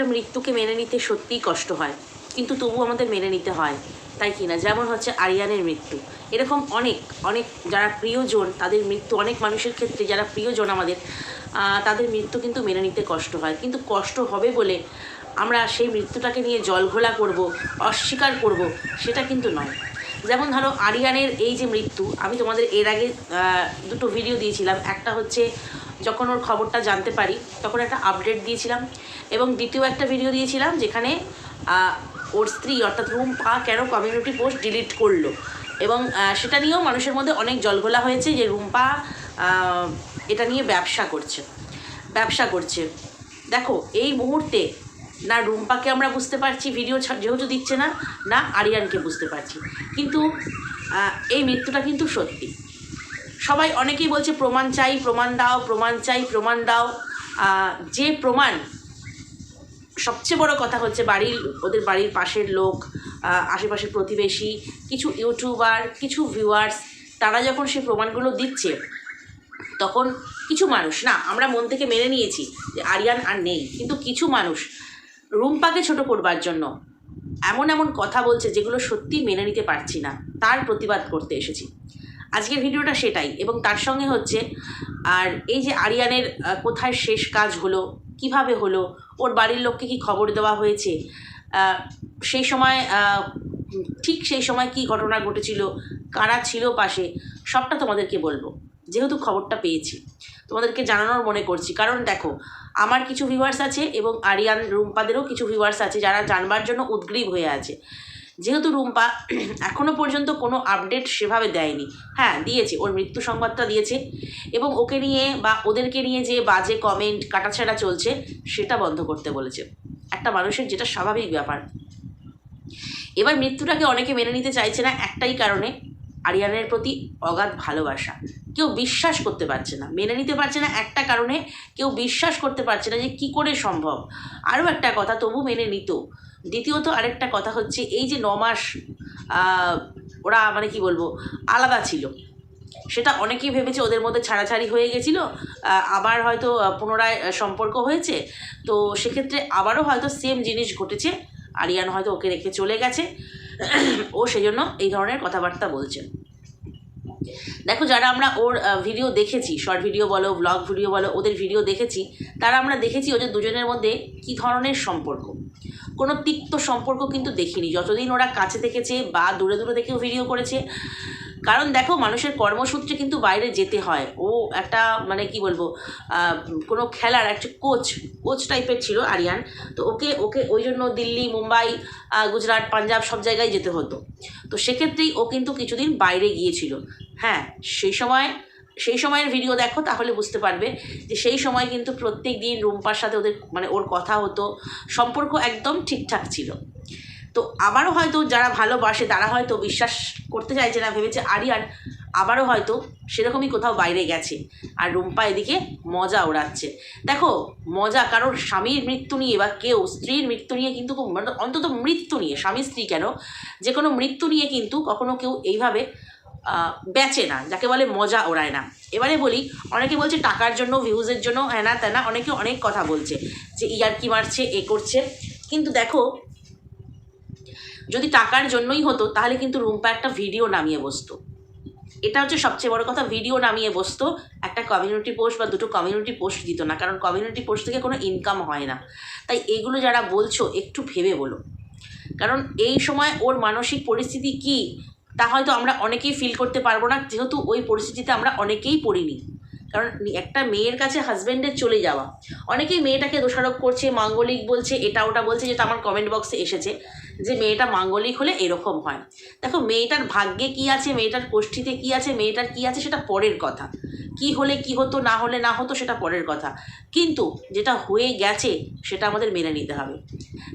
একটা মৃত্যুকে মেনে নিতে সত্যিই কষ্ট হয়। কিন্তু তবু আমাদের মেনে নিতে হয়। তাই কি না? যেমন হচ্ছে আরিয়ানের মৃত্যু। এরকম অনেক অনেক যারা প্রিয়জন, তাদের মৃত্যু অনেক মানুষের ক্ষেত্রে, যারা প্রিয়জন আমাদের তাদের মৃত্যু কিন্তু মেনে নিতে কষ্ট হয়। কিন্তু কষ্ট হবে বলে আমরা সেই মৃত্যুটাকে নিয়ে জলঘোলা করব, অস্বীকার করব, সেটা কিন্তু নয়। যেমন ধরো আরিয়ানের এই যে মৃত্যু, আমি তোমাদের এর আগে দুটো ভিডিও দিয়েছিলাম। একটা হচ্ছে যখন ওর খবরটা জানতে পারি, তখন একটা আপডেট দিয়েছিলাম এবং দ্বিতীয় একটা ভিডিও দিয়েছিলাম যেখানে ওর স্ত্রী অর্থাৎ রুম্পা কেন কমিউনিটি পোস্ট ডিলিট করল এবং সেটা নিয়েও মানুষের মধ্যে অনেক জলঘোলা হয়েছে যে রুম্পা এটা নিয়ে ব্যবসা করছে ব্যবসা করছে। দেখো, এই মুহূর্তে না রুম্পাকে আমরা বুঝতে পারছি ভিডিও যেহেতু দিচ্ছে না না আরিয়ানকে বুঝতে পারছি। কিন্তু এই মৃত্যুটা কিন্তু সত্যি। সবাই অনেকেই বলছে প্রমাণ চাই, প্রমাণ দাও, প্রমাণ চাই, প্রমাণ দাও। যে প্রমাণ, সবচেয়ে বড় কথা হচ্ছে বাড়ির, ওদের বাড়ির পাশের লোক আশেপাশের প্রতিবেশী, কিছু ইউটিউবার, কিছু ভিউয়ার্স তারা যখন সে প্রমাণগুলো দিচ্ছে, তখন কিছু মানুষ, না, আমরা মন থেকে মেনে নিয়েছি যে আরিয়ান আর নেই, কিন্তু কিছু মানুষ রুম্পাকে ছোট করবার জন্য এমন এমন কথা বলছে যেগুলো সত্যি মেনে নিতে পারছি না, তার প্রতিবাদ করতে এসেছি। আজকের ভিডিওটা সেটাই এবং তার সঙ্গে হচ্ছে, আর এই যে আরিয়ানের কোথায় শেষ কাজ হলো, কীভাবে হলো, ওর বাড়ির লোককে কি খবর দেওয়া হয়েছে সেই সময় ঠিক সেই সময় কি ঘটনা ঘটেছিল, কারা ছিল পাশে, সবটা তোমাদেরকে বলব। যেহেতু খবরটা পেয়েছি, তোমাদেরকে জানানোর মনে করছি। কারণ দেখো, আমার কিছু ভিউয়ার্স আছে এবং আরিয়ান, রুম্পাদেরও কিছু ভিউয়ার্স আছে যারা জানবার জন্য উদ্গ্রীব হয়ে আছে। যেহেতু রুম্পা এখনও পর্যন্ত কোনো আপডেট সেভাবে দেয়নি। হ্যাঁ দিয়েছে। ওর মৃত্যু সংবাদটা দিয়েছে। এবং ওকে নিয়ে বা ওদেরকে নিয়ে যে বাজে কমেন্ট কাটাছেড়া চলছে, সেটা বন্ধ করতে বলেছে। একটা মানুষের যেটা স্বাভাবিক ব্যাপার। এবার মৃত্যুটাকে অনেকে মেনে নিতে চাইছে না একটাই কারণে আরিয়ানের প্রতি অগাধ ভালোবাসা। কেউ বিশ্বাস করতে পারছে না। মেনে নিতে পারছে না একটা কারণে, কেউ বিশ্বাস করতে পারছে না যে কি করে সম্ভব। আরও একটা কথা, তবু মেনে নিত। দ্বিতীয়ত আরেকটা কথা হচ্ছে, এই যে ন মাস ওরা মানে কি বলব, আলাদা ছিল। সেটা অনেকেই ভেবেছে ওদের মধ্যে ছাড়াছাড়ি হয়ে গেছিল আবার হয়তো পুনরায় সম্পর্ক হয়েছে। তো সেক্ষেত্রে আবারও হয়তো সেম জিনিস ঘটেছে, আরিয়ান হয়তো ওকে রেখে চলে গেছে। ও সেজন্য এই ধরনের কথাবার্তা বলছে। দেখো, যারা আমরা ওর ভিডিও দেখেছি শর্ট ভিডিও বলো ব্লগ ভিডিও বলো, ওদের ভিডিও দেখেছি, তারা আমরা দেখেছি ওদের দুজনের মধ্যে কী ধরনের সম্পর্ক। কোনো তিক্ত সম্পর্ক কিন্তু দেখিনি। যতদিন ওরা কাছে থেকেছে বা দূরে দূরে থেকেও ভিডিও করেছে, কারণ দেখো মানুষের কর্মসূত্রে কিন্তু বাইরে যেতে হয়। ও একটা মানে কি বলব কোনো খেলার একটা কোচ কোচ টাইপের ছিল আরিয়ান। তো ওকে ওকে ওই জন্য দিল্লি, মুম্বাই গুজরাট, পাঞ্জাব সব জায়গায় যেতে হতো। তো সেক্ষেত্রেই ও কিন্তু কিছুদিন বাইরে গিয়েছিল। হ্যাঁ সেই সময় সেই সময়ের ভিডিও দেখো, তাহলে বুঝতে পারবে যে সেই সময় কিন্তু প্রত্যেক দিন রুম্পার সাথে ওদের মানে ওর কথা হতো, সম্পর্ক একদম ঠিকঠাক ছিল। তো আবারও হয়তো যারা ভালোবাসে, তারা হয়তো বিশ্বাস করতে চাইছে না, ভেবেছে আরিয়ান আবারও হয়তো সেরকমই কোথাও বাইরে গেছে। আর রুম্পা এদিকে মজা ওড়াচ্ছে। দেখো, মজা কারোর স্বামীর মৃত্যু নিয়ে বা কেউ স্ত্রীর মৃত্যু নিয়ে কিন্তু মানে অন্তত মৃত্যু নিয়ে, স্বামী স্ত্রী কেন? যে কোনো মৃত্যু নিয়ে কিন্তু কখনো কেউ এইভাবে বেচে না, যাকে বলে মজা ওড়ায় না। এবারে বলি, অনেকে বলছে টাকার জন্য ভিউজের জন্য, হ্যানা ত্যানা, অনেকে অনেক কথা বলছে যে ইয়ার কি মারছে, এ করছে। কিন্তু দেখো, যদি টাকার জন্যই হতো, তাহলে কিন্তু রুম্পা একটা ভিডিও নামিয়ে বসতো। এটা হচ্ছে সবচেয়ে বড় কথা ভিডিও নামিয়ে বসতো। একটা কমিউনিটি পোস্ট বা দুটো কমিউনিটি পোস্ট দিত না, কারণ কমিউনিটি পোস্ট থেকে কোনো ইনকাম হয় না। তাই এগুলো যারা বলছো, একটু ভেবে বলো। কারণ এই সময় ওর মানসিক পরিস্থিতি কি? তা হয়তো আমরা অনেকেই ফিল করতে পারব না, যেহেতু ওই পরিস্থিতিতে আমরা অনেকেই পড়িনি। কারণ একটা মেয়ের কাছে হাজব্যান্ডের চলে যাওয়া। অনেকেই মেয়েটাকে দোষারোপ করছে, মাঙ্গলিক বলছে, এটা ওটা বলছে, যেটা আমার কমেন্ট বক্সে এসেছে, যে মেয়েটা মাঙ্গলিক হলে এরকম হয়। দেখো, মেয়েটার ভাগ্যে কি আছে, মেয়েটার কোষ্ঠীতে কি আছে, মেয়েটার কি আছে, সেটা পরের কথা। কি হলে কি হতো, না হলে না হতো, সেটা পরের কথা। কিন্তু যেটা হয়ে গেছে, সেটা আমাদের মেনে নিতে হবে।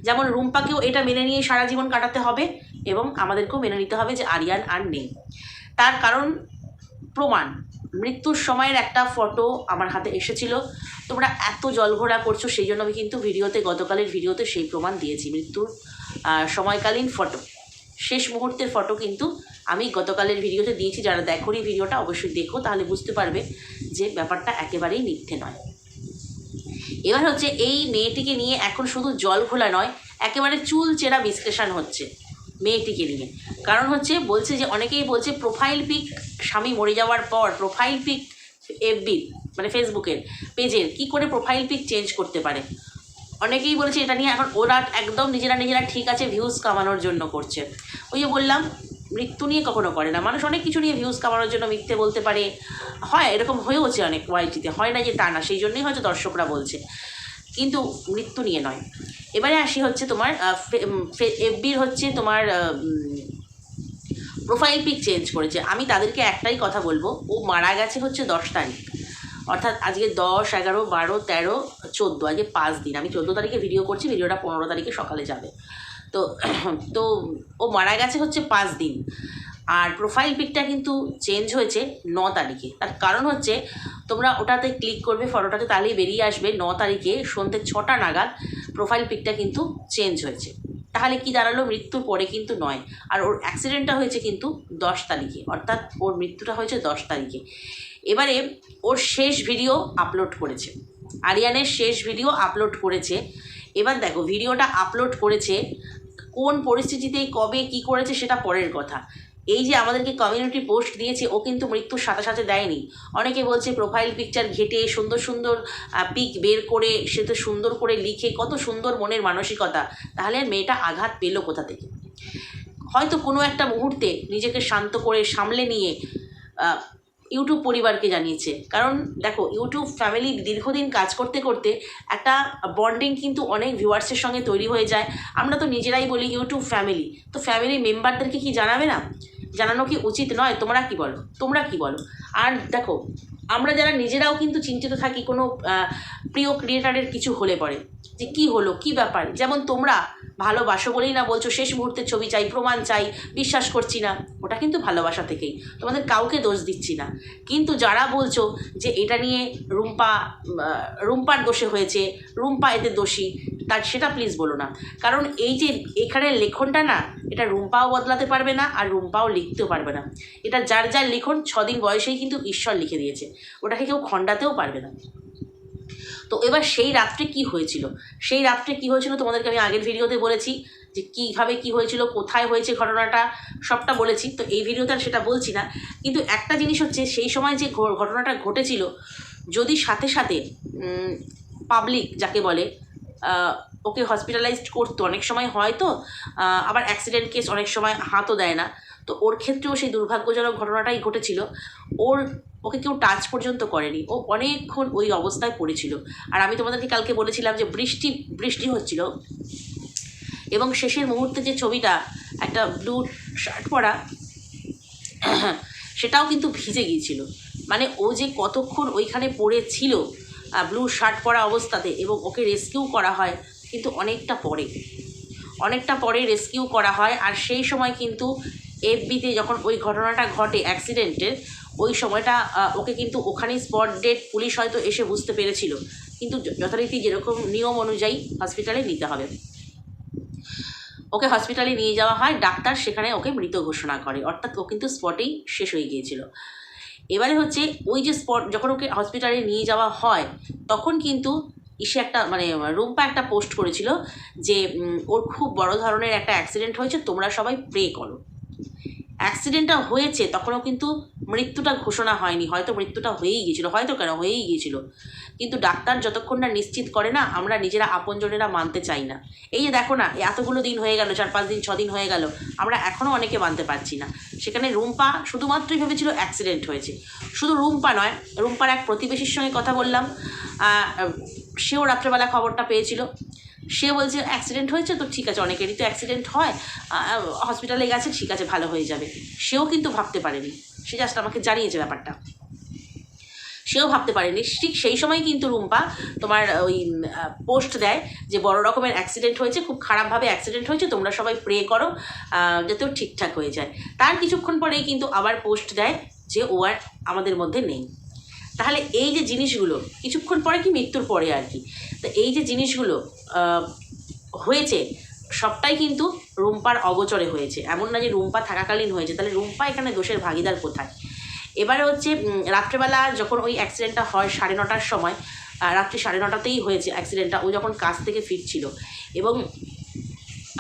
যেমন রুম্পাকেও এটা মেনে নিয়ে সারা জীবন কাটাতে হবে। এবং আমাদেরকেও মেনে নিতে হবে যে আরিয়ান আর নেই। তার কারণ প্রমাণ। মৃত্যুর সময়ের একটা ফটো আমার হাতে এসেছিল। তোমরা এত জলঘোলা করছ, সেই জন্য আমি কিন্তু ভিডিওতে, গতকালের ভিডিওতে সেই প্রমাণ দিয়েছি মৃত্যুর সময়কালীন ফটো শেষ মুহূর্তের ফটো কিন্তু আমি গতকালের ভিডিওতে দিয়েছি। যারা দেখোনি ভিডিওটা অবশ্যই দেখো, তাহলে বুঝতে পারবে যে ব্যাপারটা একেবারেই মিথ্যে নয়। এবার হচ্ছে এই মেয়েটিকে নিয়ে এখন শুধু জল ঘোলা নয়, একেবারে চুল চেরা বিশ্লেষণ হচ্ছে। মেয়েটিকে নিয়ে। কারণ হচ্ছে বলছে যে, অনেকেই বলছে প্রোফাইল পিক স্বামী মরে যাওয়ার পর প্রোফাইল পিক এফবির মানে ফেসবুকের পেজের কি করে প্রোফাইল পিক চেঞ্জ করতে পারে? অনেকেই বলেছে এটা নিয়ে এখন ওরা একদম নিজেরা নিজেরা ঠিক আছে ভিউজ কামানোর জন্য করছে। ওই যে বললাম, মৃত্যু নিয়ে কখনো করে না। মানুষ অনেক কিছু নিয়ে ভিউজ কামানোর জন্য মিথ্যে বলতে পারে। হয়, এরকম হয়েওছে অনেক ওয়াইটিতে হয় না যে তা না, সেই জন্যই হয়তো দর্শকরা বলছে। কিন্তু মৃত্যু নিয়ে নয়। এবারে আসি হচ্ছে তোমার এফবির হচ্ছে তোমার প্রোফাইল পিক চেঞ্জ করেছে। আমি তাদেরকে একটাই কথা বলব, ও মারা গেছে হচ্ছে দশ তারিখ। অর্থাৎ আজকে দশ, এগারো, বারো, তেরো, চোদ্দ, আজকে পাঁচ দিন। আমি চোদ্দ তারিখে ভিডিও করছি ভিডিওটা পনেরো তারিখে সকালে যাবে। তো তো ও মারা গেছে হচ্ছে পাঁচ দিন। আর প্রোফাইল পিকটা কিন্তু চেঞ্জ হয়েছে ন তারিখে। তার কারণ হচ্ছে, তোমরা ওটাতে ক্লিক করবে ফটোটাতে তাহলেই বেরিয়ে আসবে ন তারিখে সন্ধ্যে ছটা নাগাদ। প্রোফাইল পিকটা কিন্তু চেঞ্জ হয়েছে। তাহলে কি দাঁড়াল? মৃত্যুর পরে কিন্তু নয়। আর ওর অ্যাক্সিডেন্টটা হয়েছে কিন্তু দশ তারিখে। অর্থাৎ ওর মৃত্যুটা হয়েছে দশ তারিখে। এবারে ওর শেষ ভিডিও আপলোড করেছে। আরিয়ানের শেষ ভিডিও আপলোড করেছে। এবার দেখো ভিডিওটা আপলোড করেছে কোন পরিস্থিতিতে, কবে, কি করেছে সেটা পরের কথা। এই যে আমাদেরকে কমিউনিটি পোস্ট দিয়েছে, ও কিন্তু মৃত্যুর সাথে সাথে দেয়নি। অনেকে বলছে প্রোফাইল পিকচার ঘেটে, সুন্দর সুন্দর পিক বের করে সে তো সুন্দর করে লিখে, কত সুন্দর মনের মানসিকতা। তাহলে মেয়েটা আঘাত পেল কোথা থেকে? হয়তো কোনো একটা মুহূর্তে নিজেকে শান্ত করে, সামলে নিয়ে ইউটিউব পরিবারকে জানিয়েছে। কারণ দেখো ইউটিউব ফ্যামিলি দীর্ঘদিন কাজ করতে করতে একটা বন্ডিং কিন্তু অনেক ভিউয়ার্সের সঙ্গে তৈরি হয়ে যায়। আমরা তো নিজেরাই বলি ইউটিউব ফ্যামিলি তো ফ্যামিলি মেম্বারদেরকে কি জানাবে না? জানানো কি উচিত নয়? তোমরা কি বলো? তোমরা কি বলো? আর দেখো, আমরা যারা নিজেরাও কিন্তু চিন্তিত থাকি, কোনো প্রিয় ক্রিয়েটারের কিছু হলে পরে। যে কি হলো? কি ব্যাপার? যেমন তোমরা ভালোবাসো বলেই না বলছো, শেষ মুহূর্তের ছবি চাই, প্রমাণ চাই, বিশ্বাস করছি না। ওটা কিন্তু ভালোবাসা থেকেই। তোমাদের কাউকে দোষ দিচ্ছি না। কিন্তু যারা বলছো যে এটা নিয়ে রুম্পা রুম্পার দোষে হয়েছে, রুম্পা এতে দোষী তার সেটা প্লিজ বলো না। কারণ এই যে এখানে লেখনটা না, এটা রুম্পাও বদলাতে পারবে না আর রুম্পাও লিখতেও পারবে না। এটা যার যার লিখন, ছদিন বয়সেই কিন্তু ঈশ্বর লিখে দিয়েছে। ওটাকে কেউ খণ্ডাতেও পারবে না। তো এবার সেই রাত্রে কি হয়েছিল? সেই রাত্রে কি হয়েছিল তোমাদেরকে আমি আগের ভিডিওতে বলেছি, যে কীভাবে কি হয়েছিল, কোথায় হয়েছে ঘটনাটা, সবটা বলেছি। তো এই ভিডিওতে আর সেটা বলছি না। কিন্তু একটা জিনিস হচ্ছে, সেই সময় যে ঘটনাটা ঘটেছিল, যদি সাথে সাথে পাবলিক যাকে বলে ওকে হসপিটালাইজড করতো। অনেক সময় হয় তো আবার অ্যাক্সিডেন্ট কেস অনেক সময় হাতও দেয় না। তো ওর ক্ষেত্রেও সেই দুর্ভাগ্যজনক ঘটনাটাই ঘটেছিল। ওর, ওকে কেউ টাচ পর্যন্ত করেনি। ও অনেকক্ষণ ওই অবস্থায় পড়েছিল। আর আমি তোমাদেরকে কালকে বলেছিলাম যে বৃষ্টি বৃষ্টি হচ্ছিল। এবং শেষের মুহূর্তে যে ছবিটা, একটা ব্লু শার্ট পরা, সেটাও কিন্তু ভিজে গিয়েছিল। মানে ও যে কতক্ষণ ওইখানে পড়েছিল ব্লু শার্ট পরা অবস্থাতে এবং ওকে রেস্কিউ করা হয় কিন্তু অনেকটা পরে। অনেকটা পরে রেস্কিউ করা হয় আর সেই সময় কিন্তু এফবিতে যখন ওই ঘটনাটা ঘটে অ্যাক্সিডেন্টের ওই সময়টা ওকে কিন্তু ওখানেই স্পট ডেট পুলিশ হয়তো এসে বুঝতে পেরেছিল। কিন্তু যথারীতি যেরকম নিয়ম অনুযায়ী হসপিটালে নিতে হবে। ওকে হসপিটালে নিয়ে যাওয়া হয়, ডাক্তার সেখানে ওকে মৃত ঘোষণা করে। অর্থাৎ ও কিন্তু স্পটেই শেষ হয়ে গিয়েছিল। এবারে হচ্ছে ওই যে স্পট যখন ওকে হসপিটালে নিয়ে যাওয়া হয়, তখন কিন্তু ইসে একটা মানে রুম্পা একটা পোস্ট করেছিল যে ওর খুব বড় ধরনের একটা অ্যাক্সিডেন্ট হয়েছে, তোমরা সবাই প্রে করো। অ্যাক্সিডেন্টটা হয়েছে, তখনও কিন্তু মৃত্যুটা ঘোষণা হয়নি। হয়তো মৃত্যুটা হয়েই গিয়েছিল, হয়তো কেন হয়েই গিয়েছিল। কিন্তু ডাক্তার যতক্ষণ না নিশ্চিত করে না, আমরা নিজেরা আপনজনেরা মানতে চাই না। এই যে দেখো না, এতগুলো দিন হয়ে গেল, চার পাঁচ দিন, ছ দিন হয়ে গেল, আমরা এখনও অনেকে মানতে পারছি না। সেখানে রুম্পা শুধুমাত্রই ভেবেছিল অ্যাক্সিডেন্ট হয়েছে। শুধু রুম্পা নয়, রুম্পার এক প্রতিবেশীর সঙ্গে কথা বললাম সেও রাত্রেবেলা খবরটা পেয়েছিল। সে বলছে অ্যাক্সিডেন্ট হয়েছে তো ঠিক আছে, অনেকেরই তো অ্যাক্সিডেন্ট হয় হসপিটালে গেছে, ঠিক আছে, ভালো হয়ে যাবে। সেও কিন্তু ভাবতে পারেনি। সে জাস্ট আমাকে জানিয়েছে ব্যাপারটা। সেও ভাবতে পারেনি। ঠিক সেই সময় কিন্তু রুম্পা তোমার ওই পোস্ট দেয় যে, বড় রকমের অ্যাক্সিডেন্ট হয়েছে, খুব খারাপভাবে অ্যাক্সিডেন্ট হয়েছে, তোমরা সবাই প্রে করো যাতেও ঠিকঠাক হয়ে যায়। তার কিছুক্ষণ পরেই কিন্তু আবার পোস্ট দেয় যে, ও আর আমাদের মধ্যে নেই। তাহলে এই যে জিনিসগুলো, কিছুক্ষণ পরে কি মৃত্যুর পরে আর কি? তো এই যে জিনিসগুলো হয়েছে, সবটাই কিন্তু রুম্পার অগোচরে হয়েছে। এমন না যে রুম্পা থাকাকালীন হয়েছে, তাহলে রুম্পা এখানে দোষের ভাগিদার কোথায়? এবারে হচ্ছে রাত্রেবেলা যখন ওই অ্যাক্সিডেন্টটা হয় সাড়ে নটার সময় রাত্রি সাড়ে নটাতেই হয়েছে অ্যাক্সিডেন্টটা ও যখন কাজ থেকে ফিরছিল। এবং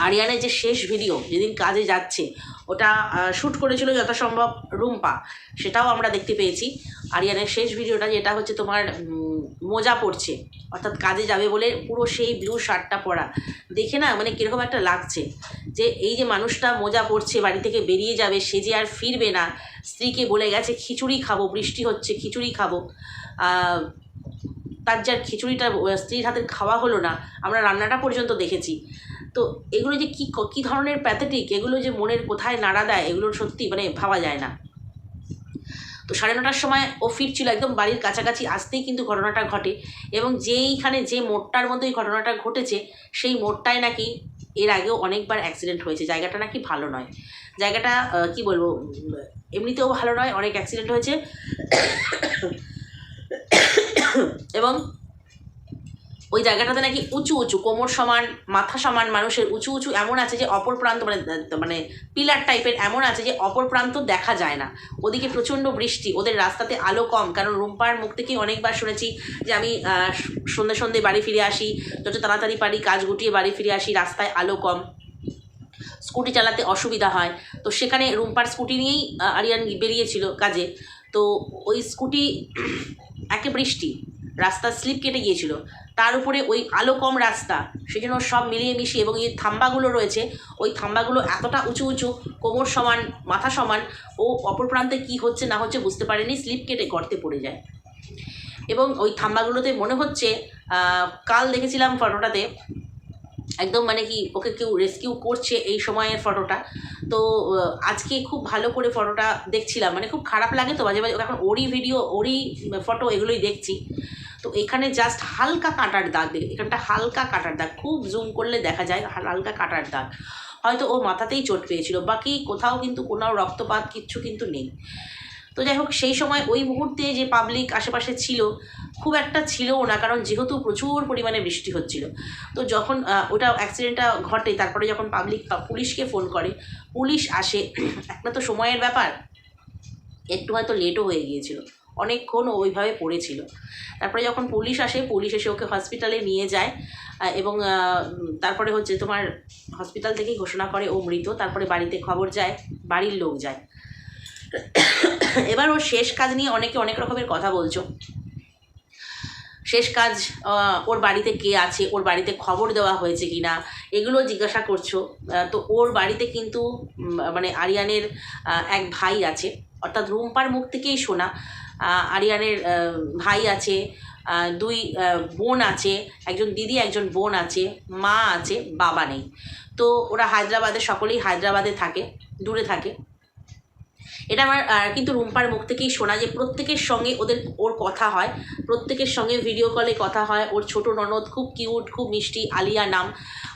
আরিয়ানের যে শেষ ভিডিও যেদিন কাজে যাচ্ছে ওটা শ্যুট করেছিল যথাসম্ভব রুম্পা। সেটাও আমরা দেখতে পেয়েছি। আরিয়ানের শেষ ভিডিওটা যেটা হচ্ছে তোমার মোজা পড়ছে অর্থাৎ কাজে যাবে বলে পুরো সেই ব্লু শার্টটা পরা। দেখে না মানে কীরকম একটা লাগছে যে এই যে মানুষটা মোজা পড়ছে বাড়ি থেকে বেরিয়ে যাবে, সে যে আর ফিরবে না, স্ত্রীকে বলে গেছে, খিচুড়ি খাব, বৃষ্টি হচ্ছে, খিচুড়ি খাব। তার যার খিচুড়িটা, স্ত্রীর হাতের খাওয়া হলো না, আমরা রান্নাটা পর্যন্ত দেখেছি। তো এগুলো যে কী কী ধরনের প্যাথেটিক এগুলো যে মনের কোথায় নাড়া দেয়, এগুলো সত্যি মানে ভাবা যায় না। তো সাড়ে নটার সময় ও ফিরছিল একদম বাড়ির কাছাকাছি, আসতেই কিন্তু ঘটনাটা ঘটে এবং যেইখানে যে মোড়টার মধ্যে এই ঘটনাটা ঘটেছে, সেই মোড়টায় নাকি এর আগেও অনেকবার অ্যাক্সিডেন্ট হয়েছে। জায়গাটা নাকি ভালো নয়। জায়গাটা কি বলব এমনিতেও ভালো নয়, অনেক অ্যাক্সিডেন্ট হয়েছে। এবং ওই জায়গাটাতে নাকি উঁচু উঁচু কোমর সমান মাথা সমান মানুষের উঁচু উঁচু এমন আছে যে অপর প্রান্ত মানে মানে পিলার টাইপের এমন আছে যে অপর প্রান্ত দেখা যায় না। ওদিকে প্রচণ্ড বৃষ্টি ওদের রাস্তাতে আলো কম। কারণ রুম্পার মুখ থেকেই অনেকবার শুনেছি যে আমি আহ, সন্ধে সন্ধে বাড়ি ফিরে আসি যত তাড়াতাড়ি পারি কাজ গুটিয়ে বাড়ি ফিরে আসি রাস্তায় আলো কম। স্কুটি চালাতে অসুবিধা হয়। তো সেখানে রুম্পার স্কুটি নিয়েই আরিয়ান বেরিয়েছিল কাজে। তো ওই স্কুটি একে বৃষ্টি রাস্তা স্লিপ কেটে গিয়েছিল। তার উপরে ওই আলো কম রাস্তা, সেজন্য সব মিলিয়ে মিশিয়ে এবং এই থাম্বাগুলো রয়েছে, ওই থাম্বাগুলো এতটা উঁচু উঁচু, কোমর সমান, মাথা সমান, ও অপর প্রান্তে কী হচ্ছে না হচ্ছে বুঝতে পারেনি, স্লিপ কেটে গর্তে পড়ে যায়। এবং ওই থাম্বাগুলোতে মনে হচ্ছে কাল দেখেছিলাম ফটোটাতে, একদম মানে কি ওকে কেউ রেস্কিউ করছে এই সময়ের ফটোটা। তো আজকে খুব ভালো করে ফটোটা দেখছিলাম মানে খুব খারাপ লাগে তো মাঝে মাঝে এখন ওরই ভিডিও ওরই ফটো এগুলোই দেখছি। তো এখানে জাস্ট হালকা কাটার দাগ দেখে এখানটা হালকা কাটার দাগ, খুব জুম করলে দেখা যায় হালকা কাটার দাগ। হয়তো ও মাথাতেই চোট পেয়েছিল, বাকি কোথাও কিন্তু কোনো রক্তপাত কিচ্ছু কিন্তু নেই। তো যাই হোক, সেই সময় ওই মুহূর্তে যে পাবলিক আশেপাশে ছিল, খুব একটা ছিলও না, কারণ যেহেতু প্রচুর পরিমাণে বৃষ্টি হচ্ছিল। তো যখন ওটা অ্যাক্সিডেন্টটা ঘটে, তারপরে যখন পাবলিক পুলিশকে ফোন করে, পুলিশ আসে, একটা তো সময়ের ব্যাপার, একটু হয়তো লেটও হয়ে গিয়েছিল। অনেকক্ষণ ওইভাবে পড়েছিল। তারপরে যখন পুলিশ আসে, পুলিশ এসে ওকে হসপিটালে নিয়ে যায় এবং তারপরে হচ্ছে তোমার হসপিটাল থেকেই ঘোষণা করে ও মৃত, তারপরে বাড়িতে খবর যায়, বাড়ির লোক যায়। এবার ওর শেষ কাজ নিয়ে অনেকে অনেক রকমের কথা বলছো। শেষ কাজ ওর বাড়িতে কে আছে, ওর বাড়িতে খবর দেওয়া হয়েছে কি না এগুলো জিজ্ঞাসা করছ। তো ওর বাড়িতে কিন্তু মানে আরিয়ানের এক ভাই আছে, অর্থাৎ রুম্পার মুখ থেকেই শোনা আরিয়ানের ভাই আছে দুই বোন আছে, একজন দিদি, একজন বোন আছে, মা আছে, বাবা নেই। তো ওরা হায়দ্রাবাদে, সকলেই হায়দ্রাবাদে থাকে, দূরে থাকে। এটা আমার কিন্তু রুম্পার মুখ থেকেই শোনা যে প্রত্যেকের সঙ্গে ওদের, ওর কথা হয়। প্রত্যেকের সঙ্গে ভিডিও কলে কথা হয়। ওর ছোট ননদ খুব কিউট খুব মিষ্টি, আলিয়া নাম।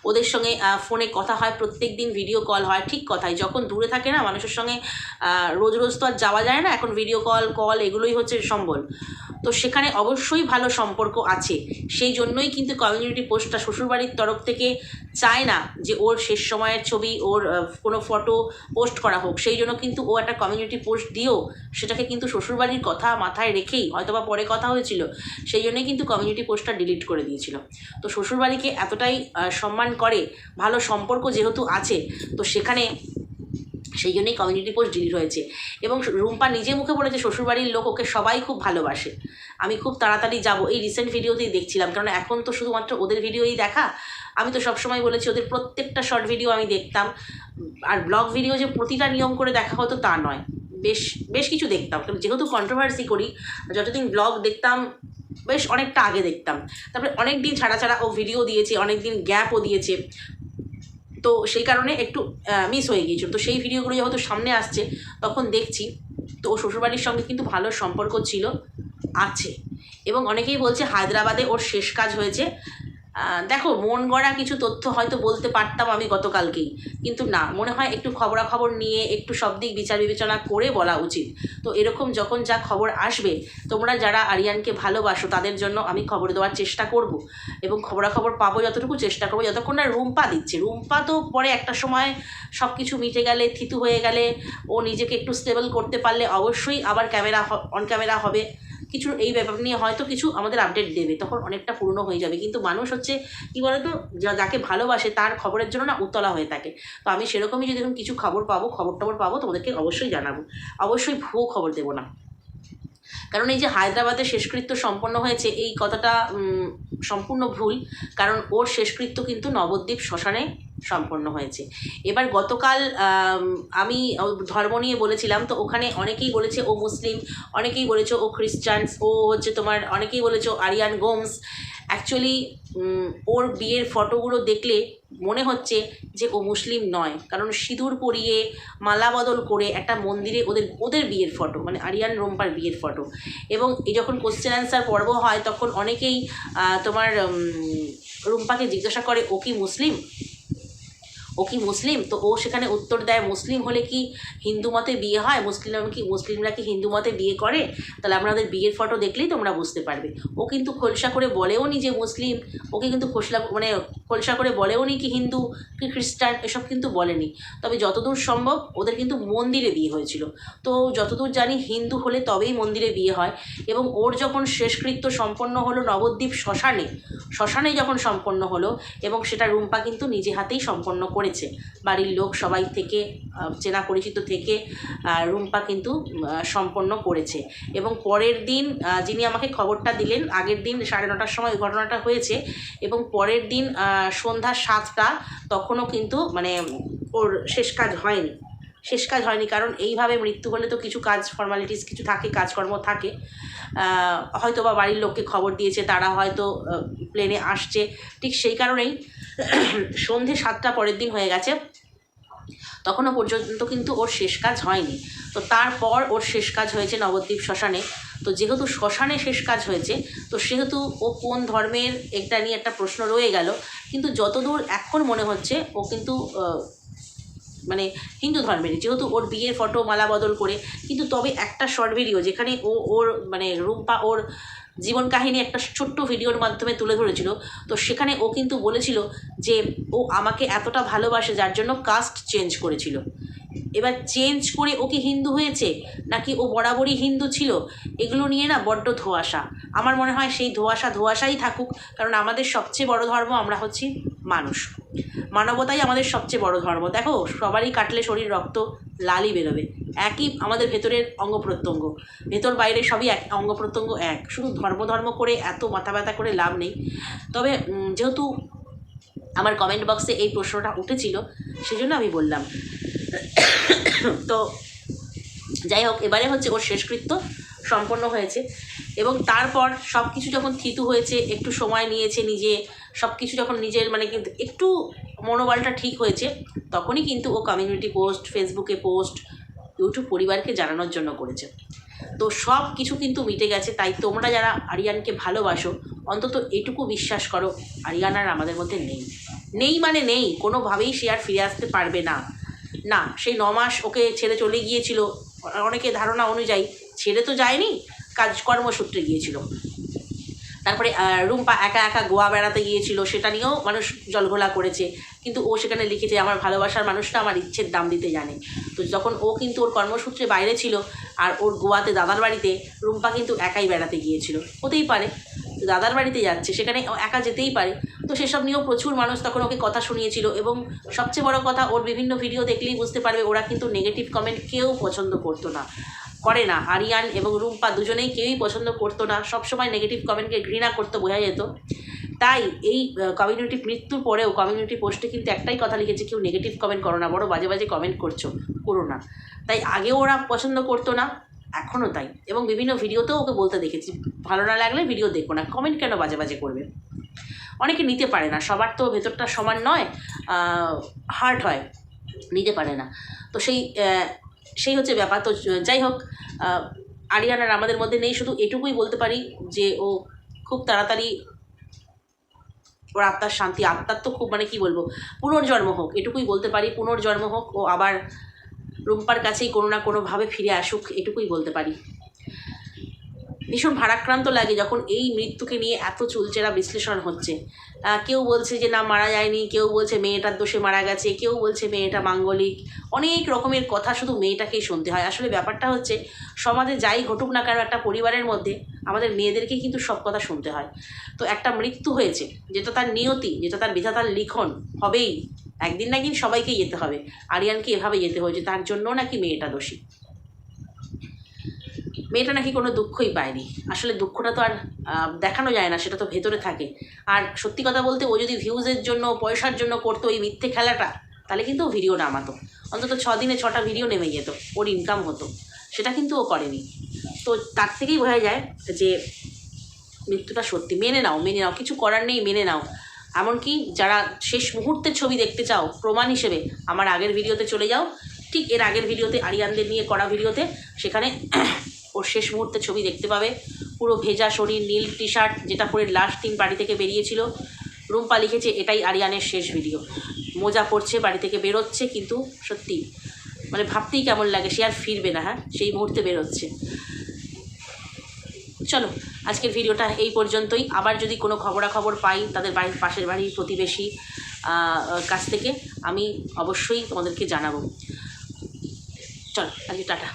ওদের সঙ্গে ফোনে কথা হয়। প্রত্যেক দিন ভিডিও কল হয় ঠিক কথাই। যখন দূরে থাকে না মানুষের সঙ্গে রোজ রোজ তো আর যাওয়া যায় না। এখন ভিডিও কল কল এগুলোই হচ্ছে সম্বল। তো সেখানে অবশ্যই ভালো সম্পর্ক আছে। সেই জন্যই কিন্তু কমিউনিটি পোস্টটা শ্বশুরবাড়ির তরফ থেকে চায় না যে ওর শেষ সময়ের ছবি, ওর কোনো ফটো পোস্ট করা হোক। সেই জন্য কিন্তু ও একটা কমিউনিটি পোস্ট দিয়েও সেটাকে কিন্তু শ্বশুরবাড়ির কথা মাথায় রেখেই হয়তোবা পরে কথা হয়েছিল, সেই জন্যই কিন্তু কমিউনিটি পোস্টটা ডিলিট করে দিয়েছিল। তো শ্বশুরবাড়িকে এতটাই সম্মান করে, ভালো সম্পর্ক যেহেতু আছে, তো সেখানে সেই জন্যই কমিউনিটি পোস্ট ডিলিট হয়েছে। এবং রুম্পা নিজে মুখে বলেছে, শ্বশুরবাড়ির লোক ওকে সবাই খুব ভালোবাসে। আমি খুব তাড়াতাড়ি যাব। এই রিসেন্ট ভিডিওতেই দেখছিলাম, কারণ এখন তো শুধুমাত্র ওদের ভিডিওই দেখা। আমি তো সবসময় বলেছি, ওদের প্রত্যেকটা শর্ট ভিডিও আমি দেখতাম। আর ব্লগ ভিডিও যে প্রতিটা নিয়ম করে দেখা হতো তা নয়। বেশ বেশ কিছু দেখতাম। কারণ যেহেতু কন্ট্রোভার্সি করি যতদিন ব্লগ দেখতাম, বেশ অনেকটা আগে দেখতাম। তারপরে অনেক দিন ছাড়া ছাড়া ও ভিডিও দিয়েছে অনেক দিন গ্যাপও দিয়েছে। তো সেই কারণে একটু মিস হয়ে গিয়েছিল। তো সেই ভিডিওগুলো যেহেতু সামনে আসছে, তখন দেখছি। তো ও শ্বশুরবাড়ির সঙ্গে কিন্তু ভালো সম্পর্ক ছিল, আছে। এবং অনেকেই বলছে হায়দ্রাবাদে ওর শেষ কাজ হয়েছে। দেখো, মন গড়া কিছু তথ্য হয়তো বলতে পারতাম আমি গতকালকেই, কিন্তু না, মনে হয় একটু খবরাখবর নিয়ে, একটু সব দিক বিচার বিবেচনা করে বলা উচিত। তো এরকম যখন যা খবর আসবে, তোমরা যারা আরিয়ানকে ভালোবাসো, তাদের জন্য আমি খবর দেওয়ার চেষ্টা করব এবং খবরাখবর পাবো যতটুকু চেষ্টা করব, যতক্ষণ না রুম্পা দিচ্ছে। রুম্পা তো পরে একটা সময় সব কিছু মিটে গেলে, থিতু হয়ে গেলে, ও নিজেকে একটু স্টেবল করতে পারলে অবশ্যই আবার ক্যামেরা অন ক্যামেরা হবে। কিছু এই ব্যাপার নিয়ে হয়তো কিছু আমাদের আপডেট দেবে, তখন অনেকটা পুরনো হয়ে যাবে। কিন্তু মানুষ হচ্ছে, কী বলতো যাকে ভালোবাসে তার খবরের জন্য না উতলা হয়ে থাকে। তো আমি সেরকমই যদি এরকম কিছু খবর পাবো, খবর টবর পাবো, তোমাদেরকে অবশ্যই জানাব। অবশ্যই ভুয়ো খবর দেবো না। কারণ এই যে হায়দ্রাবাদে শেষকৃত্য সম্পন্ন হয়েছে, এই কথাটা সম্পূর্ণ ভুল। কারণ ওর শেষকৃত্য কিন্তু নবদ্বীপ শ্মশানে সম্পন্ন হয়েছে। এবার গতকাল, আমি ধর্ম নিয়ে বলেছিলাম, তো ওখানে অনেকেই বলেছে ও মুসলিম, অনেকেই বলেছে ও খ্রিস্টানস ও হচ্ছে তোমার, অনেকেই বলেছে আরিয়ান গোমস। অ্যাকচুয়ালি ওর বিয়ের ফটোগুলো দেখলে মনে হচ্ছে যে ও মুসলিম নয়। কারণ সিঁদুর পরিয়ে মালা বদল করে একটা মন্দিরে ওদের ওদের বিয়ের ফটো মানে আরিয়ান রোম্পার বিয়ের ফটো। এবং এই যখন কোশ্চেন অ্যান্সার পর্ব হয়, তখন অনেকেই তোমার রুম্পাকে জিজ্ঞাসা করে, ও কি মুসলিম? ও কি মুসলিম? তো ও সেখানে উত্তর দেয়, মুসলিম হলে কি হিন্দু মতে বিয়ে হয়? মুসলিম কি, মুসলিমরা কি হিন্দু মতে বিয়ে করে? তাহলে আপনাদের বিয়ের ফটো দেখলেই তোমরা বুঝতে পারবে। ও কিন্তু খোলসা করে বলেও নি যে মুসলিম, ওকে কিন্তু খোসলা মানে খোলসা করে বলেও নি কি হিন্দু, কি খ্রিস্টান, এসব কিন্তু বলেনি। তবে যতদূর সম্ভব ওদের কিন্তু মন্দিরে বিয়ে হয়েছিল। তো যতদূর জানি হিন্দু হলে তবেই মন্দিরে বিয়ে হয় এবং ওর যখন শেষকৃত্য সম্পন্ন হলো নবদ্বীপ শ্মশানে শ্মশানে যখন সম্পন্ন হলো এবং সেটা রুম্পা কিন্তু নিজে হাতেই সম্পন্ন করেছে। বাড়ির লোক সবাই থেকে চেনা পরিচিত থেকে রুম্পা কিন্তু সম্পন্ন করেছে। এবং পরের দিন যিনি আমাকে খবরটা দিলেন, আগের দিন সাড়ে নটার সময় ওই ঘটনাটা হয়েছে। এবং পরের দিন সন্ধ্যা সাতটা, তখনও কিন্তু মানে ওর শেষ কাজ হয়নি। শেষ কাজ হয়নি, কারণ এইভাবে মৃত্যু হলে তো কিছু কাজ ফর্মালিটিস কিছু থাকে, কাজকর্ম থাকে। হয়তো বা বাড়ির লোককে খবর দিয়েছে, তারা হয়তো প্লেনে আসছে। ঠিক সেই কারণেই সন্ধে সাতটা পরের দিন হয়ে গেছে। তখনও পর্যন্ত কিন্তু ওর শেষ কাজ হয়নি। তো তারপর ওর শেষ কাজ হয়েছে নবদ্বীপ শ্মশানে। তো যেহেতু শ্মশানে শেষ কাজ হয়েছে, তো সেহেতু ও কোন ধর্মের, এটা নিয়ে একটা প্রশ্ন রয়ে গেল। কিন্তু যতদূর এখন মনে হচ্ছে, ও কিন্তু মানে হিন্দু ধর্মের যেহেতু ওর বিয়ের ফটো মালা বদল করে, কিন্তু তবে একটা শর্ট ভিডিও যেখানে ও, ওর মানে রুম্পা ওর জীবন কাহিনী একটা ছোট্ট ভিডিওর মাধ্যমে তুলে ধরেছিল। তো সেখানে ও কিন্তু বলেছিল যে, ও আমাকে এতটা ভালোবাসে যার জন্য কাস্ট চেঞ্জ করেছিল। এবার চেঞ্জ করে ও কি হিন্দু হয়েছে? নাকি ও বরাবরই হিন্দু ছিল? এগুলো নিয়ে না বড্ড ধোঁয়াশা। আমার মনে হয় সেই ধোঁয়াশা ধোঁয়াশাই থাকুক, কারণ আমাদের সবচেয়ে বড় ধর্ম আমরা হচ্ছি মানুষ। মানবতাই আমাদের সবচেয়ে বড় ধর্ম। দেখো, সবারই কাটলে শরীর রক্ত, লালই বেরোবে। একই আমাদের ভেতরের অঙ্গ প্রত্যঙ্গ। ভেতর বাইরে সবই এক, অঙ্গ প্রত্যঙ্গ এক। শুধু ধর্ম ধর্ম করে এত মাথা ব্যথা করে লাভ নেই। তবে যেহেতু আমার কমেন্ট বক্সে এই প্রশ্নটা উঠেছিল, সেজন্য আমি বললাম তো যাই হোক, এবারে হচ্ছে ওর শেষকৃত্য সম্পন্ন হয়েছে এবং তারপর সব কিছু যখন থিতু হয়েছে, একটু সময় নিয়েছে নিজে সব কিছু যখন নিজের মানে কিন্তু একটু মনোবলটা ঠিক হয়েছে, তখনই কিন্তু ও কমিউনিটি পোস্ট ফেসবুকে পোস্ট ইউটিউব পরিবারকে জানানোর জন্য করেছে। তো সব কিছু কিন্তু মিটে গেছে, তাই তোমরা যারা আরিয়ানকে ভালোবাসো, অন্তত এটুকু বিশ্বাস করো, আরিয়ান আর আমাদের মধ্যে নেই। নেই মানে নেই, কোনোভাবেই সে আর ফিরে আসতে পারবে না। না, সেই ন মাস ওকে ছেড়ে চলে গিয়েছিল। অনেকে ধারণা অনুযায়ী ছেড়ে তো যায়নি, কাজকর্ম সূত্রে গিয়েছিল। তারপরে রুম্পা একা একা গোয়া বেড়াতে গিয়েছিল, সেটা নিয়েও মানুষ জলঘোলা করেছে। কিন্তু ও সেখানে লিখেছে, আমার ভালোবাসার মানুষটা আমার ইচ্ছের দাম দিতে জানে। তো যখন ও কিন্তু ওর কর্মসূত্রে বাইরে ছিল আর ওর গোয়াতে দাদার বাড়িতে, রুম্পা কিন্তু একাই বেড়াতে গিয়েছিল। হতেই পারে দাদার বাড়িতে যাচ্ছে, সেখানে একা যেতেই পারে। তো সেসব নিয়েও প্রচুর মানুষ তখন ওকে কথা শুনিয়েছিল এবং সবচেয়ে বড় কথা, ওর বিভিন্ন ভিডিও দেখলেই বুঝতে পারবে ওরা কিন্তু নেগেটিভ কমেন্ট কেউ পছন্দ করতো না, করে না। আরিয়ান এবং রুম্পা দুজনেই কেউই পছন্দ করতো না, সবসময় নেগেটিভ কমেন্টকে ঘৃণা করতে বোঝা যেত। তাই এই কমিউনিটি মৃত্যুর পরেও কমিউনিটি পোস্টে কিন্তু একটাই কথা লিখেছে, কেউ নেগেটিভ কমেন্ট করো না, বড় বাজে বাজে কমেন্ট করছ, করো না। তাই আগেও ওরা পছন্দ করতো না এখনও তাই। এবং বিভিন্ন ভিডিওতেও ওকে বলতে দেখেছি, ভালো না লাগলে ভিডিও দেখো না কমেন্ট কেন বাজে বাজে করবে? অনেকে নিতে পারে না। সবার তো ভেতরটা সমান নয় হার্ট হয় নিতে পারে না। তো সেই সেই হচ্ছে ব্যাপার। তো যাই হোক আহ, আরিয়ান আর আমাদের মধ্যে নেই শুধু এটুকুই বলতে পারি যে ও খুব তাড়াতাড়ি ওর আত্মার শান্তি আত্মার তো খুব মানে কি বলব পুনর্জন্ম হোক এটুকুই বলতে পারি পুনর্জন্ম হোক ও আবার রুম্পার কাছেই কোনো না কোনোভাবে ফিরে আসুক এটুকুই বলতে পারি। ভীষণ ভারাক্রান্ত লাগে যখন এই মৃত্যুকে নিয়ে এত চুলচেরা বিশ্লেষণ হচ্ছে। কেউ বলছে যে, না, মারা যায়নি। কেউ বলছে, মেয়েটার দোষে মারা গেছে। কেউ বলছে, মেয়েটা মাঙ্গলিক। অনেক রকমের কথা শুধু মেয়েটাকেই শুনতে হয়। আসলে ব্যাপারটা হচ্ছে, সমাজে যাই ঘটুক না কেন, একটা পরিবারের মধ্যে আমাদের মেয়েদেরকে কিন্তু সব কথা শুনতে হয়। তো একটা মৃত্যু হয়েছে, যেটা তার নিয়তি, যেটা তার বিধাতার লিখন, হবেই। একদিন না একদিন সবাইকেই যেতে হবে। আরিয়ানকে এভাবে যেতে হয়েছে, তার জন্য নাকি মেয়েটা দোষী। মেয়েটা নাকি কোনো দুঃখই পায়নি। আসলে দুঃখটা তো আর দেখানো যায় না, সেটা তো ভেতরে থাকে। আর সত্যি কথা বলতে ও যদি ভিউজের জন্য, পয়সার জন্য করতো এই মিথ্যে খেলাটা, তাহলে কিন্তু ও ভিডিও নামাতো। অন্তত ছ দিনে ছটা ভিডিও নেমে যেত, ওর ইনকাম হতো। সেটা কিন্তু ও করেনি। তো তার থেকেই বোঝা যায় যে মৃত্যুটা সত্যি। মেনে নাও মেনে নাও, কিছু করার নেই, মেনে নাও। এমনকি যারা শেষ মুহূর্তের ছবি দেখতে চাও, প্রমাণ হিসেবে, আমার আগের ভিডিওতে চলে যাও। ঠিক এর আগের ভিডিওতে আরিয়ানদের নিয়ে করা ভিডিওতে সেখানে ওর শেষ মুহূর্তের ছবি দেখতে পাবে। পুরো ভেজা শরীর, নীল টি শার্ট যেটা পরে লাস্ট দিন বাড়ি থেকে বেরিয়েছিল। রুম্পা লিখেছে, এটাই আরিয়ানের শেষ ভিডিও মোজা পড়ছে বাড়ি থেকে বেরোচ্ছে, কিন্তু সত্যি মানে ভাবতেই কেমন লাগে, সে আর ফিরবে না হ্যাঁ? সেই মুহূর্তে বেরোচ্ছে। চলো, আজকের ভিডিওটা এই পর্যন্তই। আবার যদি কোনো খবরাখবর পাই তাদের বাড়ির পাশের বাড়ির প্রতিবেশী কাছ থেকে, আমি অবশ্যই তোমাদেরকে জানাব। চলো, আজকে টাটা।